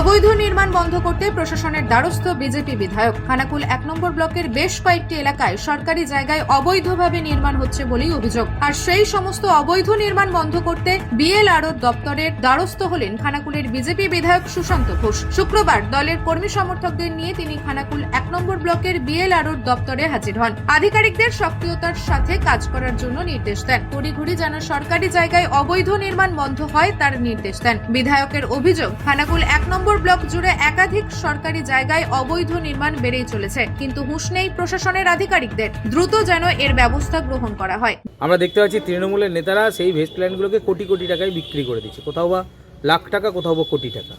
অবৈধ নির্মাণ বন্ধ করতে প্রশাসনের দ্বারস্থ বিজেপি বিধায়ক। খানাকুল এক নম্বর ব্লকের বেশ কয়েকটি এলাকায় সরকারি জায়গায় অবৈধভাবে নির্মাণ হচ্ছে বলেই অভিযোগ। আর সেই সমস্ত অবৈধ নির্মাণ বন্ধ করতে বিএলআরও দপ্তরের দ্বারস্থ হলেন খানাকুলের বিজেপি বিধায়ক সুশান্ত ঘোষ। শুক্রবার দলের কর্মী সমর্থকদের নিয়ে তিনি খানাকুল এক নম্বর ব্লকের বিএলআরও দপ্তরে হাজির হন। আধিকারিকদের সক্রিয়তার সাথে কাজ করার জন্য নির্দেশ দেন। তড়িঘড়ি যেন সরকারি জায়গায় অবৈধ নির্মাণ বন্ধ হয়, তার নির্দেশ দেন। বিধায়কের অভিযোগ, খানাকুল এক নম্বর ব্লক জুড়ে একাধিক সরকারি জায়গায় অবৈধ নির্মাণ বেড়েই চলেছে। কিন্তু হুঁশ নেই প্রশাসনের আধিকারিকদের। দ্রুত যেন এর ব্যবস্থা গ্রহণ করা হয়। আমরা দেখতে পাচ্ছি তৃণমূলের নেতারা সেই ভেস্ট ল্যান্ডগুলোকে কোটি কোটি টাকায় বিক্রি করে দিচ্ছে। কোথাও বা লাখ টাকা, কোথাও বা কোটি টাকা।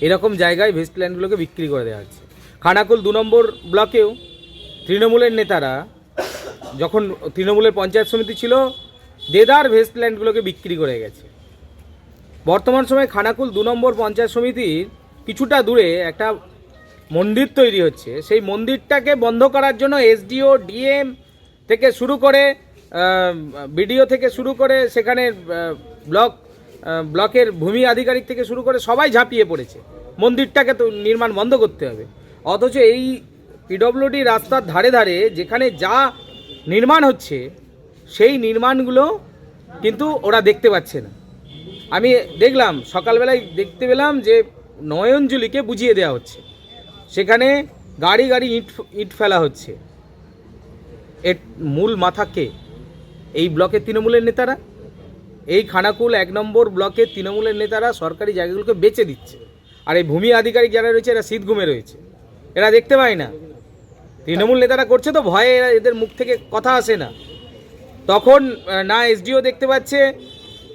এরকম জায়গায় ভেস্ট ল্যান্ডগুলোকে বিক্রি করে দেওয়া হচ্ছে। খানাকুল দু নম্বর ব্লকেও তৃণমূলের নেতারা যখন তৃণমূলের পঞ্চায়েত সমিতি ছিল, দেদার ভেস্ট ল্যান্ডগুলোকে বিক্রি করে গেছে। বর্তমান সময়ে খানাকুল দু নম্বর পঞ্চায়েত সমিতির কিছুটা দূরে একটা মন্দির তৈরি হচ্ছে। সেই মন্দিরটাকে বন্ধ করার জন্য এসডিও, ডিএম থেকে শুরু করে বিডিও থেকে শুরু করে সেখানে ব্লক ব্লকের ভূমি আধিকারিক থেকে শুরু করে সবাই ঝাঁপিয়ে পড়েছে। মন্দিরটাকে তো নির্মাণ বন্ধ করতে হবে। অথচ এই পিডব্লিউডি রাস্তার ধারে ধারে যেখানে যা নির্মাণ হচ্ছে, সেই নির্মাণগুলো কিন্তু ওরা দেখতে পাচ্ছে না। আমি দেখলাম, সকালবেলায় দেখতে পেলাম যে নয়নজুলিকে বুঝিয়ে দেওয়া হচ্ছে। সেখানে গাড়ি গাড়ি ইট ইট ফেলা হচ্ছে। এর মূল মাথা কে? এই ব্লকের তৃণমূলের নেতারা? এই খানাকুল এক নম্বর ব্লকের তৃণমূলের নেতারা সরকারি জায়গাগুলোকে বেচে দিচ্ছে। আর এই ভূমি আধিকারিক যারা রয়েছে, এরা শীত ঘুমে রয়েছে। এরা দেখতে পায় না। তৃণমূল নেতারা করছে তো, ভয়ে এরা এদের মুখ থেকে কথা আসে না। তখন না এসডিও দেখতে পাচ্ছে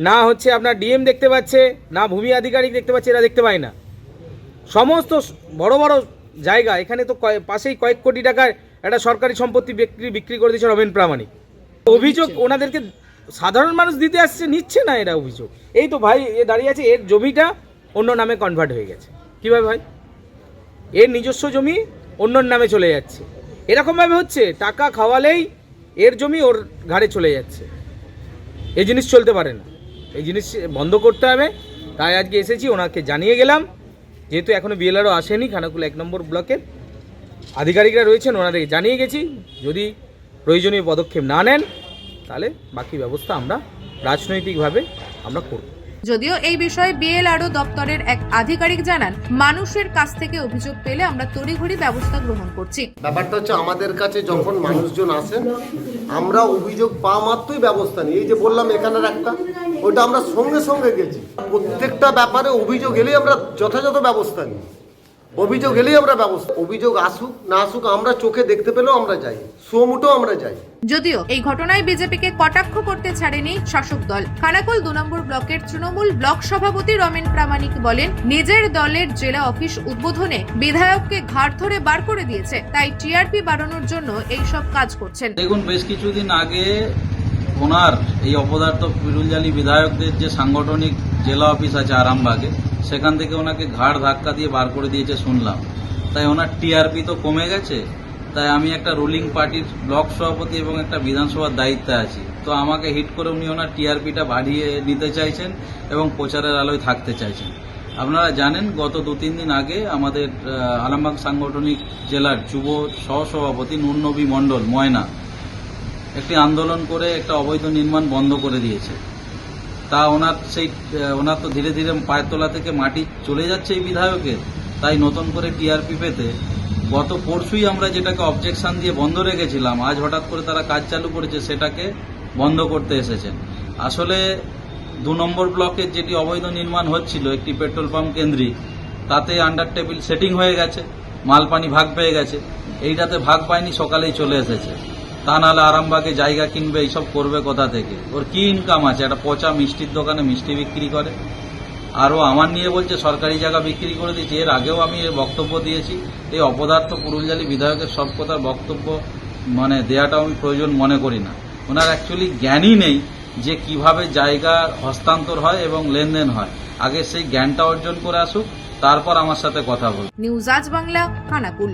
না হচ্ছে আপনার ডিএম দেখতে পাচ্ছে না ভূমি আধিকারিক দেখতে পাচ্ছে এরা দেখতে পায় না। সমস্ত বড় বড় জায়গা এখানে তো পাশেই কয়েক কোটি টাকার একটা সরকারি সম্পত্তি বিক্রি বিক্রি করে দিয়েছে রমেন প্রামাণিক। অভিযোগ ওনাদেরকে সাধারণ মানুষ দিতে আসছে নিচ্ছে না এরা অভিযোগ। এই তো ভাই এ দাঁড়িয়ে আছে এর জমিটা অন্য নামে কনভার্ট হয়ে গেছে। কীভাবে ভাই এর নিজস্ব জমি অন্যর নামে চলে যাচ্ছে। এরকমভাবে হচ্ছে টাকা খাওয়ালেই এর জমি ওর ঘাড়ে চলে যাচ্ছে। এই জিনিস চলতে পারে না। এই জিনিস বন্ধ করতে হবে। তাই আজকে এসেছি, ওনাকে জানিয়ে গেলাম। যেহেতু এখনও বিএলআরও আসেনি, খানাকুল এক নম্বর ব্লকের। আধিকারিকরা রয়েছেন ওনাদেরকে জানিয়ে গেছি। যদি প্রয়োজনীয় পদক্ষেপ না নেন, তাহলে বাকি ব্যবস্থা আমরা রাজনৈতিকভাবে আমরা করব। যদিও এই বিষয়ে বিএলআরও দপ্তরের এক আধিকারিক জানান, মানুষের কাছ থেকে অভিযোগ পেলে আমরা তড়িঘড়ি ব্যবস্থা গ্রহণ করছি। ব্যাপারটা হচ্ছে আমাদের কাছে যখন মানুষজন আসেন, আমরা অভিযোগ পাওয়া মাত্রই ব্যবস্থা নিই। এই যে বললাম এখানে একটা, ওটা আমরা সঙ্গে সঙ্গে গেছি। প্রত্যেকটা ব্যাপারে অভিযোগ এলেই আমরা যথাযথ ব্যবস্থা নিই। অভিযোগ এলেই আমরা ব্যবস্থা অভিযোগ আসুক না আসুক আমরা চোখে দেখতে পেলেও আমরা যাই। সোমুটো আমরা যাই। যদিও এই ঘটনায় বিজেপিকে কটাক্ষ করতে ছাড়েনি শাসক দল। খানাকুল দু নম্বর ব্লকের তৃণমূল ব্লক সভাপতি রমেন প্রামাণিক বলেন নিজের দলের জেলা অফিস উদ্বোধনে বিধায়ককে ঘাট ধরে বার করে দিয়েছে তাই টিআরপি বাড়ানোর জন্য এই সব কাজ করছেন। দেখুন বেশ কিছুদিন আগে ওনার এই অপদার্থ পিরুলজালি বিধায়কদের যে সাংগঠনিক জেলা অফিস আছে আরামবাগে সেখান থেকে ওনাকে ঘাড় ধাক্কা দিয়ে বার করে দিয়েছে, শুনলাম। তাই ওনার টিআরপি তো কমে গেছে, তাই আমি একটা রুলিং পার্টির ব্লক সভাপতি এবং একটা বিধানসভার দায়িত্বে আছি। তো আমাকে হিট করে উনি ওনার টিআরপিটা বাড়িয়ে নিতে চাইছেন এবং প্রচারের আলোয় থাকতে চাইছেন। আপনারা জানেন, গত দু তিন দিন আগে আমাদের আলামবাগ সাংগঠনিক জেলার যুব সহসভাপতি নুরনবী মণ্ডল ময়না একটি আন্দোলন করে একটা অবৈধ নির্মাণ বন্ধ করে দিয়েছে। তা ওনার সেই ওনার তো ধীরে ধীরে পায়ের তোলা থেকে মাটি চলে যাচ্ছে এই বিধায়কের তাই নতুন করে টিআরপি পেতে গত পরশুই আমরা যেটাকে অবজেকশন দিয়ে বন্ধ রেখেছিলাম, আজ হঠাৎ করে তারা কাজ চালু করেছে সেটাকে বন্ধ করতে এসেছেন। আসলে দু নম্বর ব্লকের যেটি অবৈধ নির্মাণ হচ্ছিল একটি পেট্রোল পাম্প কেন্দ্রিক, তাতে আন্ডার টেবিল সেটিং হয়ে গেছে মাল পানি ভাগ পেয়ে গেছে, এইটাতে ভাগ পায়নি, সকালেই চলে এসেছে। তা নাহলে আরামবাগে জায়গা কিনবে, এইসব করবে কোথা থেকে? ওর কি ইনকাম আছে? একটা পচা মিষ্টির দোকানে মিষ্টি বিক্রি করে। আরও আমার নিয়ে বলছে, সরকারি জায়গা বিক্রি করে দিয়েছে। এর আগেও আমি এর বক্তব্য দিয়েছি। এই অপদার্থ পুরুলজালি বিধায়কের সব কথার বক্তব্য মানে দেয়াটাও আমি প্রয়োজন মনে করি না। ওনার অ্যাকচুয়ালি জ্ঞানই নেই যে কীভাবে জায়গা হস্তান্তর হয় এবং লেনদেন হয়। আগে সেই জ্ঞানটা অর্জন করে আসুক, তারপর আমার সাথে কথা বলুন নিউজ আজ বাংলা, খানাকুল।